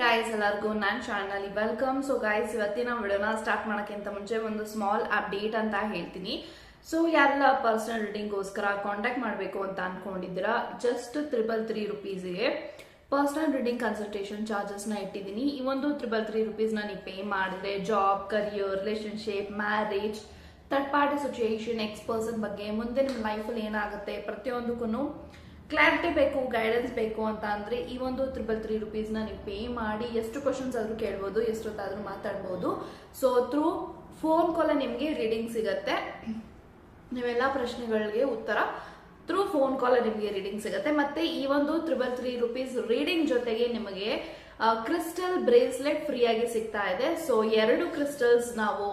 Guys ಎಲ್ಲರಿಗೂ ನನ್ನ channel welcome so guys ಇವತ್ತಿನ ವಿಡಿಯೋನ ಸ್ಟಾರ್ಟ್ ಮಾಡೋಕ್ಕಿಂತ ಮುಂಚೆ ಒಂದು ಸ್ಮಾಲ್ ಅಪ್ಡೇಟ್ ಅಂತ ಹೇಳ್ತೀನಿ. ಸೊ ಯಾರೆಲ್ಲ ಪರ್ಸನಲ್ ರೀಡಿಂಗ್ಗೋಸ್ಕರ ಕಾಂಟ್ಯಾಕ್ಟ್ ಮಾಡಬೇಕು ಅಂತ ಅನ್ಕೊಂಡಿದ್ದೀರಾ ಜಸ್ಟ್ ತ್ರಿಬಲ್ ತ್ರೀ ರುಪೀಸ್ಗೆ ಪರ್ಸನಲ್ ರೀಡಿಂಗ್ ಕನ್ಸಲ್ಟೇಷನ್ ಚಾರ್ಜಸ್ನ ಇಟ್ಟಿದ್ದೀನಿ. ಈ ಒಂದು ತ್ರಿಬಲ್ ತ್ರೀ ರುಪೀಸ್ನ ನೀವು ಪೇ ಮಾಡಿದ್ರೆ job career relationship marriage third party situation ex person ಬಗ್ಗೆ ಮುಂದೆ ನಿಮ್ಮ ಲೈಫಲ್ಲಿ ಏನಾಗುತ್ತೆ ಪ್ರತಿಯೊಂದಕ್ಕೂ ಕ್ಲಾರಿಟಿ ಬೇಕು ಗೈಡೆನ್ಸ್ ಬೇಕು ಅಂತ ಅಂದರೆ ಈ ಒಂದು ತ್ರಿಬಲ್ ತ್ರೀ ರುಪೀಸ್ನ ನೀವು ಪೇ ಮಾಡಿ ಎಷ್ಟು ಕ್ವಶನ್ಸ್ ಆದರೂ ಕೇಳ್ಬೋದು, ಎಷ್ಟೊತ್ತಾದರೂ ಮಾತಾಡ್ಬೋದು. ಸೊ ಥ್ರೂ ಫೋನ್ ಕಾಲ ನಿಮಗೆ ರೀಡಿಂಗ್ ಸಿಗತ್ತೆ. ನೀವೆಲ್ಲ ಪ್ರಶ್ನೆಗಳಿಗೆ ಉತ್ತರ ಥ್ರೂ ಫೋನ್ ಕಾಲ್ ನಿಮಗೆ ರೀಡಿಂಗ್ ಸಿಗುತ್ತೆ. ಮತ್ತೆ ಈ ಒಂದು ತ್ರಿಬಲ್ ತ್ರೀ ರುಪೀಸ್ ರೀಡಿಂಗ್ ಜೊತೆಗೆ ನಿಮಗೆ ಕ್ರಿಸ್ಟಲ್ ಬ್ರೇಸ್ಲೆಟ್ ಫ್ರೀಯಾಗಿ ಸಿಗ್ತಾ ಇದೆ. ಸೊ ಎರಡು ಕ್ರಿಸ್ಟಲ್ಸ್ ನಾವು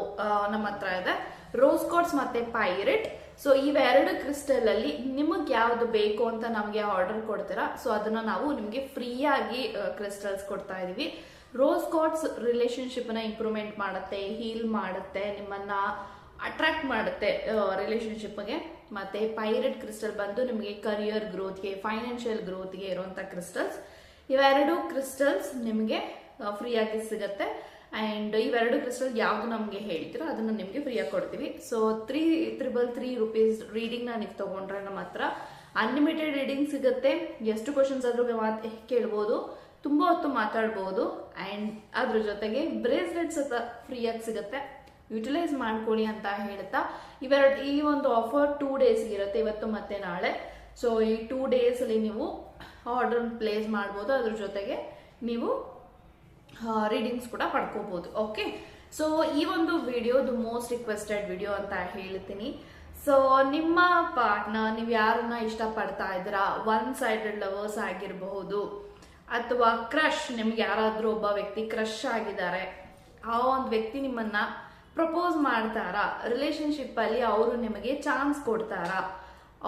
ನಮ್ಮ ಹತ್ರ ಇದೆ. ರೋಸ್ ಕೋಟ್ಸ್ ಮತ್ತೆ ಪೈರೆಟ್ ಸೊ ಇವೆರಡು ಕ್ರಿಸ್ಟಲ್ ಅಲ್ಲಿ ನಿಮಗೆ ಯಾವ್ದು ಬೇಕು ಅಂತ ನಮಗೆ ಆರ್ಡರ್ ಕೊಡ್ತೀರಾ? ಸೊ ಅದನ್ನ ನಾವು ನಿಮಗೆ ಫ್ರೀಯಾಗಿ ಕ್ರಿಸ್ಟಲ್ಸ್ ಕೊಡ್ತಾ ಇದೀವಿ. ರೋಸ್ ಕಾಟ್ಸ್ ರಿಲೇಶನ್ಶಿಪ್ನ ಇಂಪ್ರೂವ್ಮೆಂಟ್ ಮಾಡುತ್ತೆ ಹೀಲ್ ಮಾಡುತ್ತೆ, ನಿಮ್ಮನ್ನ ಅಟ್ರಾಕ್ಟ್ ಮಾಡುತ್ತೆ ರಿಲೇಶನ್ಶಿಪ್ಗೆ ಮತ್ತೆ ಪೈರೆಟ್ ಕ್ರಿಸ್ಟಲ್ ಬಂದು ನಿಮಗೆ ಕರಿಯರ್ ಗ್ರೋತ್ಗೆ ಫೈನಾನ್ಷಿಯಲ್ ಗ್ರೋತ್ಗೆ ಇರುವಂತ ಕ್ರಿಸ್ಟಲ್ಸ್ ಇವೆರಡು ಕ್ರಿಸ್ಟಲ್ಸ್ ನಿಮಗೆ ಫ್ರೀಯಾಗಿ ಸಿಗುತ್ತೆ. ಅಂಡ್ ಇವೆರಡು ಕ್ರಿಸ್ಟಲ್ ಯಾವುದು ನಮಗೆ ಹೇಳ್ತೀರೋ ಅದನ್ನು ನಿಮಗೆ ಫ್ರೀಯಾಗಿ ಕೊಡ್ತೀವಿ. So three triple three rupees ರೀಡಿಂಗ್ನ ನೀವು ತೊಗೊಂಡ್ರೆ ನಮ್ಮ ಹತ್ರ ಅನ್ಲಿಮಿಟೆಡ್ ರೀಡಿಂಗ್ ಸಿಗುತ್ತೆ. ಎಷ್ಟು ಕ್ವಶನ್ಸ್ ಆದರೂ ಮಾತು ಕೇಳ್ಬೋದು. ತುಂಬ ಹೊತ್ತು ಮಾತಾಡ್ಬೋದು. ಆ್ಯಂಡ್ ಅದ್ರ ಜೊತೆಗೆ ಬ್ರೇಸ್ಲೆಟ್ಸ್ ಸಹ ಫ್ರೀಯಾಗಿ ಸಿಗುತ್ತೆ. ಯುಟಿಲೈಸ್ ಮಾಡ್ಕೊಳ್ಳಿ ಅಂತ ಹೇಳ್ತಾ, ಇವೆರಡು, ಈ ಒಂದು ಆಫರ್ ಟೂ ಡೇಸ್ ಇರುತ್ತೆ ಇವತ್ತು ಮತ್ತೆ ನಾಳೆ. ಸೊ ಈ ಟೂ ಡೇಸಲ್ಲಿ ನೀವು ಆರ್ಡರ್ ಪ್ಲೇಸ್ ಮಾಡ್ಬೋದು. ಅದ್ರ ಜೊತೆಗೆ ನೀವು ರೀಡಿಂಗ್ಸ್ ಕೂಡ ಪಡ್ಕೋಬಹುದು ಓಕೆ ಸೊ ಈ ಒಂದು video the most requested video ಅಂತ ಹೇಳ್ತೀನಿ. ಸೊ ನಿಮ್ಮ ಪಾರ್ಟ್ನ ನೀವು ಯಾರನ್ನ ಇಷ್ಟಪಡ್ತಾ ಇದ್ದೀರಾ? ಒನ್ ಸೈಡೆಡ್ ಲವರ್ಸ್ ಆಗಿರಬಹುದು, ಅಥವಾ ಕ್ರಶ್ ನಿಮ್ಗೆ ಯಾರಾದ್ರೂ ಒಬ್ಬ ವ್ಯಕ್ತಿ ಕ್ರಶ್ ಆಗಿದ್ದಾರೆ, ಆ ಒಂದು ವ್ಯಕ್ತಿ ನಿಮ್ಮನ್ನ ಪ್ರಪೋಸ್ ಮಾಡ್ತಾರಾ? ರಿಲೇಶನ್ಶಿಪ್ ಅಲ್ಲಿ ಅವರು ನಿಮಗೆ ಚಾನ್ಸ್ ಕೊಡ್ತಾರಾ?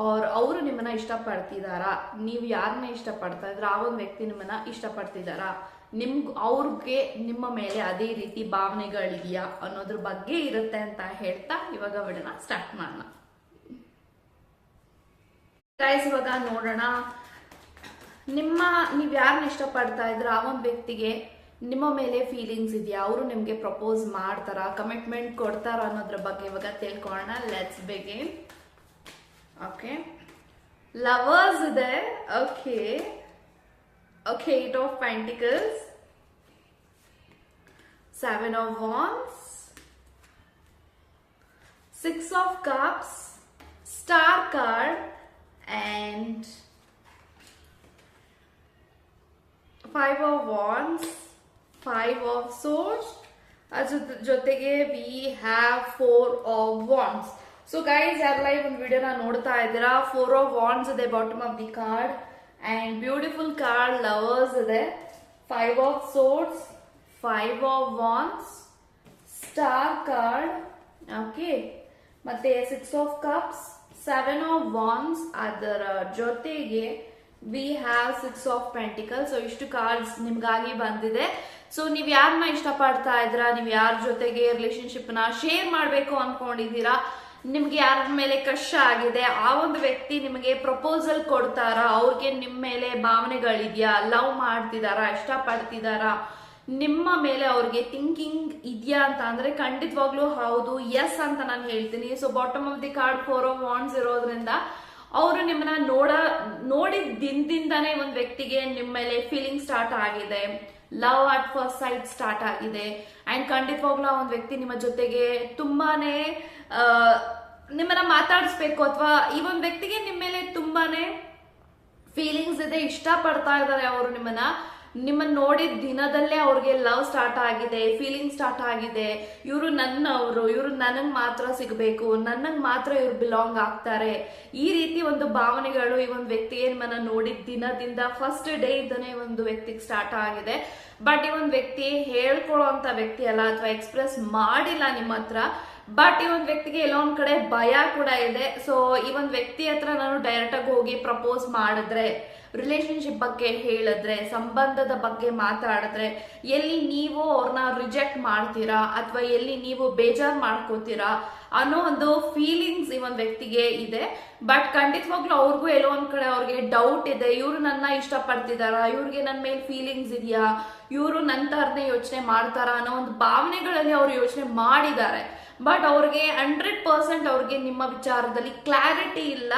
ಅವ್ರ ಅವರು ನಿಮ್ಮನ್ನ ಇಷ್ಟಪಡ್ತಿದಾರಾ? ನೀವು ಯಾರನ್ನ ಇಷ್ಟಪಡ್ತಾ ಇದ್ರ ಆ ಒಂದು ವ್ಯಕ್ತಿ ನಿಮ್ಮನ್ನ ಇಷ್ಟಪಡ್ತಿದಾರಾ? ನಿಮ್ ಅವ್ರಿಗೆ ನಿಮ್ಮ ಮೇಲೆ ಅದೇ ರೀತಿ ಭಾವನೆಗಳಿದೆಯಾ ಅನ್ನೋದ್ರ ಬಗ್ಗೆ ಇರುತ್ತೆ ಅಂತ ಹೇಳ್ತಾ ಇವಾಗ ವಿಡೋಣ ಸ್ಟಾರ್ಟ್ ಮಾಡೋಣ. ಇವಾಗ ನೋಡೋಣ. ನಿಮ್ಮ, ನೀವ್ ಯಾರನ್ನ ಇಷ್ಟಪಡ್ತಾ ಇದ್ರ ಆ ಒಂದು ವ್ಯಕ್ತಿಗೆ ನಿಮ್ಮ ಮೇಲೆ ಫೀಲಿಂಗ್ಸ್ ಇದೆಯಾ? ಅವರು ನಿಮ್ಗೆ ಪ್ರಪೋಸ್ ಮಾಡ್ತಾರ? ಕಮಿಟ್ಮೆಂಟ್ ಕೊಡ್ತಾರ ಅನ್ನೋದ್ರ ಬಗ್ಗೆ ಇವಾಗ ತಿಳ್ಕೊಳ್ಳೋಣ. ಲೆಟ್ಸ್ ಬಿಗಿನ್ ಓಕೆ ಲವರ್ಸ್ ಇದೆ. Okay okay eight of pentacles seven of wands six of cups star card and five of wands five of swords ಅದ್ರ ಜೊತೆಗೆ we have four of wands so guys ಯಾರೆಲ್ಲ ಈ ಒಂದು ವಿಡಿಯೋನ ನೋಡ್ತಾ ಇದ್ದೀರಾ four of wands ಇದೆ bottom of the card and beautiful card lovers ಇದೆ five of swords five of wands star card okay ಮತ್ತೆ six of cups seven of wands ಅದರ ಜೊತೆಗೆ we have six of pentacle so ಇಷ್ಟು cards ನಿಮ್ಗಾಗಿ ಬಂದಿದೆ. So ನೀವು ಯಾರನ್ನ ಇಷ್ಟಪಡ್ತಾ ಇದ್ದೀರಾ? ನೀವು ಯಾರ ಜೊತೆಗೆ ರಿಲೇಶನ್ಶಿಪ್ನ ಶೇರ್ ಮಾಡಬೇಕು ಅನ್ಕೊಂಡಿದೀರಾ ನಿಮ್ಗೆ ಯಾರ ಮೇಲೆ ಕಷ್ಟ ಆಗಿದೆ, ಆ ಒಂದು ವ್ಯಕ್ತಿ ನಿಮಗೆ ಪ್ರಪೋಸಲ್ ಕೊಡ್ತಾರಾ? ಅವ್ರಿಗೆ ನಿಮ್ಮ ಮೇಲೆ ಭಾವನೆಗಳಿದೆಯಾ? ಲವ್ ಮಾಡ್ತಿದಾರಾ? ಇಷ್ಟಪಡ್ತಿದಾರಾ? ನಿಮ್ಮ ಮೇಲೆ ಅವ್ರಿಗೆ ಥಿಂಕಿಂಗ್ ಇದೆಯಾ ಅಂತ ಅಂದ್ರೆ ಖಂಡಿತವಾಗ್ಲೂ ಹೌದು ಎಸ್ ಅಂತ ನಾನು ಹೇಳ್ತೀನಿ. So bottom of the card four of wands ಇರೋದ್ರಿಂದ ಅವರು ನಿಮ್ಮನ್ನ ನೋಡ, ನೋಡಿದ ದಿನದಿಂದಾನೇ ಒಂದು ವ್ಯಕ್ತಿಗೆ ನಿಮ್ಮ ಮೇಲೆ ಫೀಲಿಂಗ್ ಸ್ಟಾರ್ಟ್ ಆಗಿದೆ. Love at first sight start ಆಗಿದೆ. ಅಂಡ್ ಖಂಡಿತವಾಗ್ಲೂ ಒಂದು ವ್ಯಕ್ತಿ ನಿಮ್ಮ ಜೊತೆಗೆ ತುಂಬಾನೇ ನಿಮ್ಮನ್ನ ಮಾತಾಡಿಸ್ಬೇಕು ಅಥವಾ ಈ ಒಂದು ವ್ಯಕ್ತಿಗೆ ನಿಮ್ಮ ಮೇಲೆ ತುಂಬಾನೇ ಫೀಲಿಂಗ್ಸ್ ಇದೆ ಇಷ್ಟ ಪಡ್ತಾ ಇದ್ದಾರೆ ಅವರು ನಿಮ್ಮನ್ನ. ನಿಮ್ಮನ್ನ ನೋಡಿದ ದಿನದಲ್ಲೇ ಅವ್ರಿಗೆ ಲವ್ ಸ್ಟಾರ್ಟ್ ಆಗಿದೆ ಫೀಲಿಂಗ್ ಸ್ಟಾರ್ಟ್ ಆಗಿದೆ. ಇವರು ನನ್ನವರು ಇವರು ನನಗೆ ಮಾತ್ರ ಸಿಗಬೇಕು ನನಗೆ ಮಾತ್ರ ಇವ್ರು ಬಿಲಾಂಗ್ ಆಗ್ತಾರೆ. ಈ ರೀತಿ ಒಂದು ಭಾವನೆಗಳು ಈ ಒಂದು ವ್ಯಕ್ತಿ ನಿಮ್ಮನ್ನ ನೋಡಿದ ದಿನದಿಂದ ಫಸ್ಟ್ ಡೇ ಇದ್ದಾನೆ ಒಂದು ವ್ಯಕ್ತಿಗೆ ಸ್ಟಾರ್ಟ್ ಆಗಿದೆ. ಬಟ್ ಈ ಒಂದು ವ್ಯಕ್ತಿ ಹೇಳ್ಕೊಳ್ಳೋಂತ ವ್ಯಕ್ತಿ ಅಲ್ಲ ಅಥವಾ ಎಕ್ಸ್ಪ್ರೆಸ್ ಮಾಡಿಲ್ಲ ನಿಮ್ಮ ಹತ್ರ ಬಟ್ ಈ ಒಂದು ವ್ಯಕ್ತಿಗೆ ಎಲ್ಲೋ ಒಂದ್ ಕಡೆ ಭಯ ಕೂಡ ಇದೆ. ಸೊ ಈ ಒಂದು ವ್ಯಕ್ತಿ ಹತ್ರ ನಾನು ಡೈರೆಕ್ಟ್ ಆಗಿ ಹೋಗಿ ಪ್ರಪೋಸ್ ಮಾಡಿದ್ರೆ ರಿಲೇಶನ್ಶಿಪ್ ಬಗ್ಗೆ ಹೇಳಿದ್ರೆ, ಸಂಬಂಧದ ಬಗ್ಗೆ ಮಾತಾಡಿದ್ರೆ, ಎಲ್ಲಿ ನೀವು ಅವ್ರನ್ನ ರಿಜೆಕ್ಟ್ ಮಾಡ್ತೀರಾ ಅಥವಾ ಎಲ್ಲಿ ನೀವು ಬೇಜಾರ್ ಮಾಡ್ಕೋತೀರಾ ಅನ್ನೋ ಒಂದು ಫೀಲಿಂಗ್ಸ್ ಈ ಒಂದು ವ್ಯಕ್ತಿಗೆ ಇದೆ. ಬಟ್ ಖಂಡಿತವಾಗ್ಲೂ ಅವ್ರಿಗೂ ಎಲ್ಲೋ ಒಂದ್ ಕಡೆ ಅವ್ರಿಗೆ ಡೌಟ್ ಇದೆ. ಇವರು ನನ್ನ ಇಷ್ಟಪಡ್ತಿದಾರ? ಇವ್ರಿಗೆ ನನ್ನ ಮೇಲೆ ಫೀಲಿಂಗ್ಸ್ ಇದೆಯಾ? ಇವರು ನನ್ನ ಥರನೇ ಯೋಚನೆ ಮಾಡ್ತಾರ ಅನ್ನೋ ಒಂದು ಭಾವನೆಗಳಲ್ಲಿ ಅವ್ರು ಯೋಚನೆ ಮಾಡಿದ್ದಾರೆ. ಬಟ್ ಅವ್ರಿಗೆ ಹಂಡ್ರೆಡ್ ಪರ್ಸೆಂಟ್ ಅವ್ರಿಗೆ ನಿಮ್ಮ ವಿಚಾರದಲ್ಲಿ ಕ್ಲಾರಿಟಿ ಇಲ್ಲ.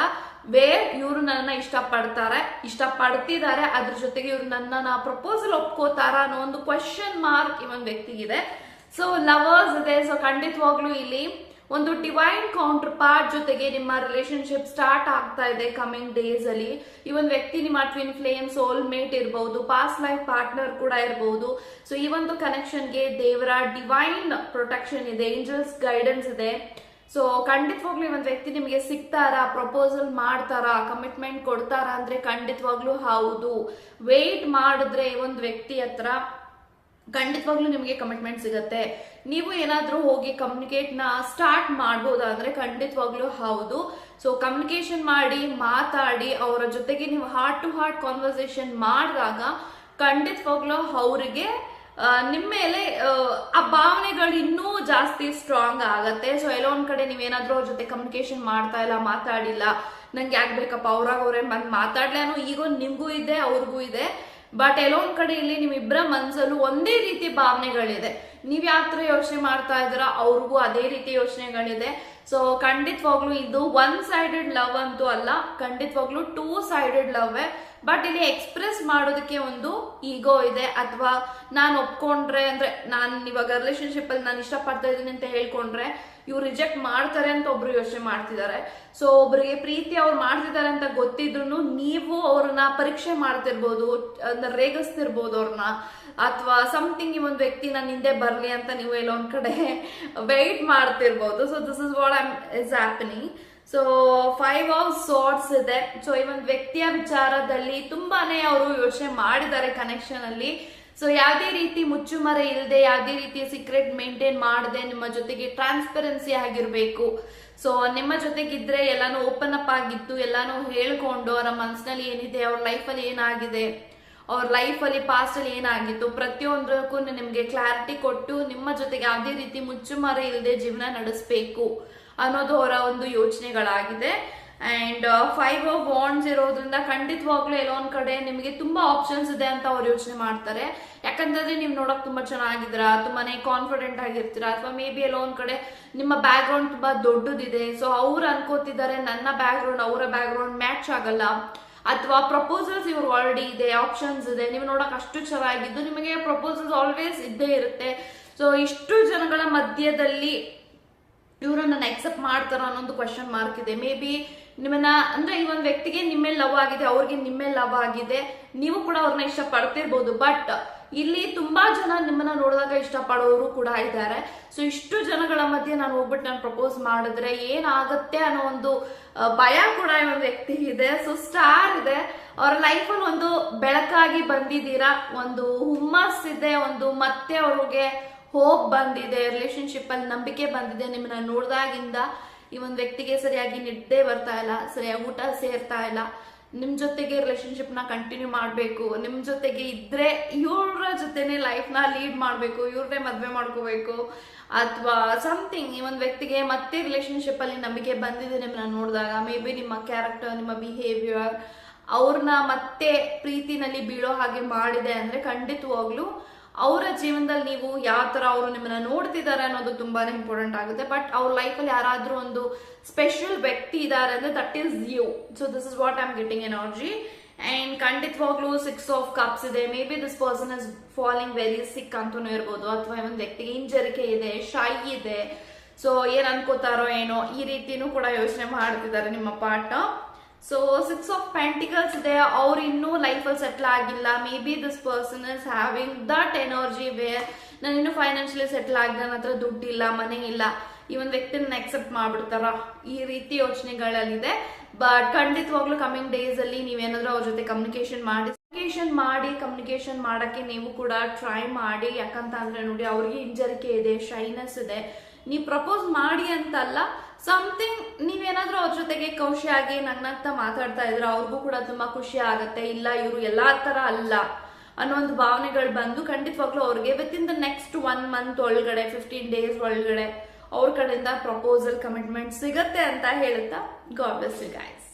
ವೇರ್ ಇವರು ನನ್ನ ಇಷ್ಟಪಡ್ತಾರೆ, ಇಷ್ಟಪಡ್ತಿದ್ದಾರೆ, ಅದ್ರ ಜೊತೆಗೆ ಇವರು ನನ್ನ ಪ್ರಪೋಸಲ್ ಒಪ್ಕೋತಾರ ಅನ್ನೋ ಒಂದು ಕ್ವಶನ್ ಮಾರ್ಕ್ ಈ ಒಂದು ವ್ಯಕ್ತಿಗಿದೆ. ಸೊ ಲವರ್ಸ್ ಇದೆ. ಸೊ ಖಂಡಿತವಾಗ್ಲೂ ಇಲ್ಲಿ ಒಂದು ಡಿವೈನ್ ಕೌಂಟರ್ ಪಾರ್ಟ್ ಜೊತೆಗೆ ನಿಮ್ಮ ರಿಲೇಶನ್ಶಿಪ್ ಸ್ಟಾರ್ಟ್ ಆಗ್ತಾ ಇದೆ ಕಮಿಂಗ್ ಡೇಸ್ ಅಲ್ಲಿ. ಈ ಒಂದು ವ್ಯಕ್ತಿ ನಿಮ್ಮ ಟ್ವಿನ್ ಫ್ಲೇಮ್ ಸೋಲ್ ಮೇಟ್ ಇರಬಹುದು ಪಾಸ್ಟ್ ಲೈಫ್ ಪಾರ್ಟ್ನರ್ ಕೂಡ ಇರಬಹುದು ಸೊ ಈ ಒಂದು ಕನೆಕ್ಷನ್ಗೆ ದೇವರ ಡಿವೈನ್ ಪ್ರೊಟೆಕ್ಷನ್ ಇದೆ ಏಂಜಲ್ಸ್ ಗೈಡೆನ್ಸ್ ಇದೆ. ಸೊ ಖಂಡಿತವಾಗ್ಲೂ ಒಂದು ವ್ಯಕ್ತಿ ನಿಮಗೆ ಸಿಗ್ತಾರಾ ಪ್ರಪೋಸಲ್ ಮಾಡ್ತಾರಾ ಕಮಿಟ್ಮೆಂಟ್ ಕೊಡ್ತಾರಾ ಅಂದ್ರೆ ಖಂಡಿತವಾಗ್ಲೂ ಹೌದು. ವೇಟ್ ಮಾಡಿದ್ರೆ ಒಂದು ವ್ಯಕ್ತಿ ಹತ್ರ ಖಂಡಿತವಾಗ್ಲೂ ನಿಮಗೆ ಕಮಿಟ್ಮೆಂಟ್ ಸಿಗತ್ತೆ. ನೀವು ಏನಾದರೂ ಹೋಗಿ ಕಮ್ಯುನಿಕೇಟ್ನ ಸ್ಟಾರ್ಟ್ ಮಾಡ್ಬೋದಾ ಅಂದ್ರೆ ಖಂಡಿತವಾಗ್ಲೂ ಹೌದು. ಸೊ ಕಮ್ಯುನಿಕೇಶನ್ ಮಾಡಿ, ಮಾತಾಡಿ, ಅವರ ಜೊತೆಗೆ ನೀವು ಹಾರ್ಟ್ ಟು ಹಾರ್ಟ್ ಕಾನ್ವರ್ಸೇಷನ್ ಮಾಡಿದಾಗ ಖಂಡಿತವಾಗ್ಲೂ ಅವರಿಗೆ ನಿಮ್ಮ ಮೇಲೆ ಆ, ಭಾವನೆಗಳು ಇನ್ನೂ ಜಾಸ್ತಿ ಸ್ಟ್ರಾಂಗ್ ಆಗತ್ತೆ. ಸೊ ಎಲ್ಲೋ ಒಂದ್ ಕಡೆ ನೀವೇನಾದ್ರೂ ಅವ್ರ ಜೊತೆ ಕಮ್ಯುನಿಕೇಶನ್ ಮಾಡ್ತಾ ಇಲ್ಲ ಮಾತಾಡಿಲ್ಲ ನಂಗೆ ಯಾಕೆ ಬೇಕಪ್ಪ ಅವ್ರಾಗ ಅವ್ರೇ ಬಂದು ಮಾತಾಡ್ಲೇನೋ ಈಗ ಈಗೋ ನಿಮ್ಗೂ ಇದೆ ಅವ್ರಿಗೂ ಇದೆ. ಬಟ್ ಎಲ್ಲೋ ಒಂದ್ ಕಡೆ ಇಲ್ಲಿ ನಿಮ್ಮಿಬ್ಬರ ಮನ್ಸಲ್ಲೂ ಒಂದೇ ರೀತಿ ಭಾವನೆಗಳಿದೆ. ನೀವ್ ಯಾವ ಯೋಚನೆ ಮಾಡ್ತಾ ಇದ್ದೀರಾ ಅವ್ರಿಗೂ ಅದೇ ರೀತಿ ಯೋಚನೆಗಳಿದೆ. ಸೊ ಖಂಡಿತವಾಗ್ಲು ಇದು ಒನ್ ಸೈಡೆಡ್ ಲವ್ ಅಂತೂ ಅಲ್ಲ ಖಂಡಿತವಾಗ್ಲು ಟೂ ಸೈಡೆಡ್ ಲವ್ ಬಟ್ ಇಲ್ಲಿ ಎಕ್ಸ್ಪ್ರೆಸ್ ಮಾಡೋದಕ್ಕೆ ಒಂದು ಈಗೋ ಇದೆ ಅಥವಾ ನಾನು ಒಪ್ಕೊಂಡ್ರೆ ಅಂದ್ರೆ ನಾನು ಇವಾಗ ರಿಲೇಶನ್ಶಿಪ್ ಅಲ್ಲಿ ನಾನು ಇಷ್ಟಪಡ್ತಾ ಇದ್ದೀನಿ ಅಂತ ಹೇಳ್ಕೊಂಡ್ರೆ ಇವ್ರು ರಿಜೆಕ್ಟ್ ಮಾಡ್ತಾರೆ ಅಂತ ಒಬ್ರು ಯೋಚನೆ ಮಾಡ್ತಿದ್ದಾರೆ. ಸೊ ಒಬ್ರಿಗೆ ಪ್ರೀತಿ ಅವ್ರು ಮಾಡ್ತಿದ್ದಾರೆ ಅಂತ ಗೊತ್ತಿದ್ರು ನೀವು ಅವ್ರನ್ನ ಪರೀಕ್ಷೆ ಮಾಡ್ತಿರ್ಬೋದು ರೇಗಿಸ್ತಿರ್ಬೋದು ಅವ್ರನ್ನ. ಅಥವಾ ಸಮಥಿಂಗ್ ಈ ಒಂದು ವ್ಯಕ್ತಿ ನನ್ನ ಹಿಂದೆ ಬರ್ಲಿ ಅಂತ ನೀವು ಎಲ್ಲೋ ಒಂದ್ ಕಡೆ weight ಮಾಡ್ತಿರ್ಬೋದು. So this is what I'm is happening so five of swords ಇದೆ. ಸೊ ಈ ಒಂದು ವ್ಯಕ್ತಿಯ ವಿಚಾರದಲ್ಲಿ ತುಂಬಾನೇ ಅವರು ಯೋಚನೆ ಮಾಡಿದ್ದಾರೆ ಕನೆಕ್ಷನ್ ಅಲ್ಲಿ. ಸೊ ಯಾವುದೇ ರೀತಿ ಮುಚ್ಚುಮರೆ ಇಲ್ಲದೆ ಯಾವುದೇ ರೀತಿಯ ಸೀಕ್ರೆಟ್ ಮೇಂಟೈನ್ ಮಾಡದೆ ನಿಮ್ಮ ಜೊತೆಗೆ ಟ್ರಾನ್ಸ್ಪರೆನ್ಸಿ ಆಗಿರಬೇಕು. ಸೊ ನಿಮ್ಮ ಜೊತೆಗಿದ್ರೆ ಎಲ್ಲಾನು ಓಪನ್ ಅಪ್ ಆಗಿತ್ತು, ಎಲ್ಲಾನು ಹೇಳ್ಕೊಂಡು ಅವರ ಮನಸ್ಸಿನಲ್ಲಿ ಏನಿದೆ, ಅವ್ರ ಲೈಫಲ್ಲಿ ಏನಾಗಿದೆ, ಅವ್ರ ಲೈಫಲ್ಲಿ ಪಾಸ್ಟ್ ಅಲ್ಲಿ ಏನಾಗಿತ್ತು, ಪ್ರತಿಯೊಂದಕ್ಕೂ ನಿಮಗೆ ಕ್ಲಾರಿಟಿ ಕೊಟ್ಟು ನಿಮ್ಮ ಜೊತೆಗೆ ಯಾವುದೇ ರೀತಿ ಮುಚ್ಚುಮರೆ ಇಲ್ಲದೆ ಜೀವನ ನಡೆಸಬೇಕು. ಅನ್ನೋದು ಅವರ ಒಂದು ಯೋಚನೆಗಳಾಗಿದೆ. ಅಂಡ್ ಫೈವ್ ಆಫ್ ಬಾಂಡ್ಸ್ ಇರೋದ್ರಿಂದ ಖಂಡಿತವಾಗ್ಲೂ ಎಲ್ಲೋ ಒಂದ್ ಕಡೆ ನಿಮಗೆ ತುಂಬಾ ಆಪ್ಷನ್ಸ್ ಇದೆ ಅಂತ ಅವ್ರು ಯೋಚನೆ ಮಾಡ್ತಾರೆ. ಯಾಕಂತಂದ್ರೆ ನೀವು ನೋಡಕ್ ತುಂಬಾ ಚೆನ್ನಾಗಿದ್ದೀರಾ, ತುಂಬಾನೇ ಕಾನ್ಫಿಡೆಂಟ್ ಆಗಿರ್ತೀರಾ, ಅಥವಾ ಮೇ ಬಿ ಎಲ್ಲೋ ಒಂದ್ ಕಡೆ ನಿಮ್ಮ ಬ್ಯಾಕ್ ಗ್ರೌಂಡ್ ತುಂಬಾ ದೊಡ್ಡದಿದೆ. ಸೊ ಅವ್ರು ಅನ್ಕೋತಿದ್ದಾರೆ, ನನ್ನ ಬ್ಯಾಕ್ ಗ್ರೌಂಡ್ ಅವರ ಬ್ಯಾಕ್ ಗ್ರೌಂಡ್ ಮ್ಯಾಚ್ ಆಗಲ್ಲ. ಅಥವಾ ಪ್ರಪೋಸಲ್ಸ್ ಇವ್ರು ಆಲ್ರೆಡಿ ಇದೆ ಆಪ್ಷನ್ಸ್ ಇದೆ. ನೀವು ನೋಡಕ್ ಅಷ್ಟು ಚೆನ್ನಾಗಿದ್ದು, ನಿಮಗೆ ಪ್ರಪೋಸಲ್ಸ್ ಆಲ್ವೇಸ್ ಇದ್ದೇ ಇರುತ್ತೆ. ಸೊ ಇಷ್ಟು ಜನಗಳ ಮಧ್ಯದಲ್ಲಿ ಇವರು ನನ್ನ ಎಕ್ಸೆಪ್ಟ್ ಮಾಡ್ತಾರ ಅನ್ನೊಂದು ಕ್ವಶನ್ ಮಾರ್ಕ್ ಇದೆ. ಮೇ ಬಿ ನಿಮ್ಮನ್ನ, ಅಂದ್ರೆ ಈ ಒಂದು ವ್ಯಕ್ತಿಗೆ ನಿಮ್ಮೇಲೆ ಲವ್ ಆಗಿದೆ, ಅವ್ರಿಗೆ ನಿಮ್ಮೇಲೆ ಲವ್ ಆಗಿದೆ, ನೀವು ಕೂಡ ಅವ್ರನ್ನ ಇಷ್ಟ ಪಡ್ತಿರ್ಬೋದು ಬಟ್ ಇಲ್ಲಿ ತುಂಬಾ ಜನ ನಿಮ್ಮನ್ನ ನೋಡಿದಾಗ ಇಷ್ಟಪಡೋರು ಕೂಡ ಇದ್ದಾರೆ. ಸೊ ಇಷ್ಟು ಜನಗಳ ಮಧ್ಯೆ ನಾನು ಹೋಗ್ಬಿಟ್ಟು ನಾನು ಪ್ರಪೋಸ್ ಮಾಡಿದ್ರೆ ಏನಾಗುತ್ತೆ ಅನ್ನೋ ಒಂದು ಭಯ ಕೂಡ ಈ ಒಂದು ವ್ಯಕ್ತಿ ಇದೆ. ಸೊ ಸ್ಟಾರ್ ಇದೆ. ಅವ್ರ ಅಲ್ಲಿ ಒಂದು ಬೆಳಕಾಗಿ ಬಂದಿದ್ದೀರಾ, ಒಂದು ಹುಮ್ಮಸ್ ಇದೆ ಒಂದು ಮತ್ತೆ ಅವ್ರಿಗೆ ಹೋಪ್ ಬಂದಿದೆ ರಿಲೇಶನ್ಶಿಪ್ ಅಲ್ಲಿ ನಂಬಿಕೆ ಬಂದಿದೆ. ನಿಮ್ಮನ್ನ ನೋಡಿದಾಗಿಂದ ಈ ಒಂದು ವ್ಯಕ್ತಿಗೆ ಸರಿಯಾಗಿ ನಿದ್ದೆ ಬರ್ತಾ ಇಲ್ಲ, ಸರಿಯಾಗಿ ಊಟ ಸೇರ್ತಾ ಇಲ್ಲ. ನಿಮ್ ಜೊತೆಗೆ ರಿಲೇಶನ್ಶಿಪ್ನ ಕಂಟಿನ್ಯೂ ಮಾಡ್ಬೇಕು. ನಿಮ್ ಜೊತೆಗೆ ಇದ್ರೆ ಇವ್ರ ಜೊತೆನೆ ಲೈಫ್ನ ಲೀಡ್ ಮಾಡ್ಬೇಕು ಇವ್ರನ್ನೇ ಮದ್ವೆ ಮಾಡ್ಕೋಬೇಕು. ಅಥವಾ ಸಮಥಿಂಗ್ ಈ ಒಂದು ವ್ಯಕ್ತಿಗೆ ಮತ್ತೆ ರಿಲೇಶನ್ಶಿಪ್ ಅಲ್ಲಿ ನಂಬಿಕೆ ಬಂದಿದೆ ನಿಮ್ಮನ್ನ ನೋಡಿದಾಗ. ಮೇ ಬಿ ನಿಮ್ಮ ಕ್ಯಾರೆಕ್ಟರ್ ನಿಮ್ಮ ಬಿಹೇವಿಯರ್ ಅವ್ರನ್ನ ಮತ್ತೆ ಪ್ರೀತಿನಲ್ಲಿ ಬೀಳೋ ಹಾಗೆ ಮಾಡಿದೆ ಅಂದ್ರೆ ಖಂಡಿತವಾಗ್ಲೂ ಅವರ ಜೀವನದಲ್ಲಿ ನೀವು ಯಾವ ತರ ಅವರು ನಿಮ್ಮನ್ನ ನೋಡ್ತಿದ್ದಾರೆ ಅನ್ನೋದು ತುಂಬಾನೇ ಇಂಪಾರ್ಟೆಂಟ್ ಆಗುತ್ತೆ. ಬಟ್ ಅವ್ರ ಲೈಫಲ್ಲಿ ಯಾರಾದ್ರೂ ಒಂದು ಸ್ಪೆಷಲ್ ವ್ಯಕ್ತಿ ಇದ್ದಾರೆ ಅಂದ್ರೆ that is you so this is what I am getting energy and ಖಂಡಿತವಾಗ್ಲೂ ಸಿಕ್ಸ್ ಆಫ್ ಕಪ್ಸ್ ಇದೆ. Maybe this person is falling very sick ಅಂತೂ ಇರ್ಬೋದು. ಅಥವಾ ಒಂದು ವ್ಯಕ್ತಿಗೆ ಹಿಂಜರಿಕೆ ಇದೆ ಶೈ ಇದೆ. ಸೊ ಏನ್ ಅನ್ಕೋತಾರೋ ಏನೋ ಈ ರೀತಿನೂ ಕೂಡ ಯೋಚನೆ ಮಾಡ್ತಿದ್ದಾರೆ ನಿಮ್ಮ ಪಾಠ. ಸೊ ಸಿಕ್ಸ್ ಆಫ್ ಪೆಂಟಿಕಲ್ಸ್ ಇದೆ ಅವ್ರು ಇನ್ನೂ ಲೈಫಲ್ಲಿ ಸೆಟ್ಲ್ ಆಗಿಲ್ಲ. Maybe this person is having that energy where ನಾನು ಇನ್ನೂ ಫೈನಾನ್ಷಿಯಲಿ ಸೆಟ್ಲ್ ಆಗಿದೆ ನನ್ನ ಹತ್ರ ದುಡ್ಡಿಲ್ಲ, ಮನೆ ಇಲ್ಲ. ಈ ಒಂದು ವ್ಯಕ್ತಿನ ಎಕ್ಸೆಪ್ಟ್ ಮಾಡ್ಬಿಡ್ತಾರ. ಈ ರೀತಿ ಯೋಚನೆಗಳಲ್ಲಿದೆ. ಬಟ್ ಖಂಡಿತವಾಗ್ಲೂ ಕಮಿಂಗ್ ಡೇಸ್ ಅಲ್ಲಿ ನೀವೇನಾದ್ರೂ ಅವ್ರ ಜೊತೆ ಕಮ್ಯುನಿಕೇಶನ್ ಮಾಡಿ ಕಮ್ಯುನಿಕೇಶನ್ ಮಾಡಿ ಕಮ್ಯುನಿಕೇಶನ್ ಮಾಡೋಕ್ಕೆ ನೀವು ಕೂಡ ಟ್ರೈ ಮಾಡಿ. ಯಾಕಂತ ಅಂದ್ರೆ ನೋಡಿ, ಅವ್ರಿಗೆ ಹಿಂಜರಿಕೆ ಇದೆ ಶೈನೆಸ್ ಇದೆ. ನೀವು ಪ್ರಪೋಸ್ ಮಾಡಿ ಅಂತಲ್ಲ ಸಮಥಿಂಗ್ ನೀವೇನಾದ್ರೂ ಅವ್ರ ಜೊತೆಗೆ ಖುಷಿಯಾಗಿ ನಗ್ನಗ್ತಾ ಮಾತಾಡ್ತಾ ಇದ್ರೆ ಅವ್ರಿಗೂ ಕೂಡ ತುಂಬಾ ಖುಷಿ ಆಗತ್ತೆ. ಇಲ್ಲ, ಇವರು ಎಲ್ಲಾ ತರ ಅಲ್ಲ ಅನ್ನೋ ಒಂದು ಭಾವನೆಗಳು ಬಂದು ಖಂಡಿತವಾಗ್ಲೂ ಅವ್ರಿಗೆ within the next one month ಒಳಗಡೆ ಫಿಫ್ಟೀನ್ ಡೇಸ್ ಒಳಗಡೆ ಅವ್ರ ಕಡೆಯಿಂದ ಪ್ರಪೋಸಲ್ ಕಮಿಟ್ಮೆಂಟ್ ಸಿಗತ್ತೆ ಅಂತ ಹೇಳುತ್ತಾ ಗಾಡ್ ಬ್ಲೆಸ್ ಯು ಗೈಸ್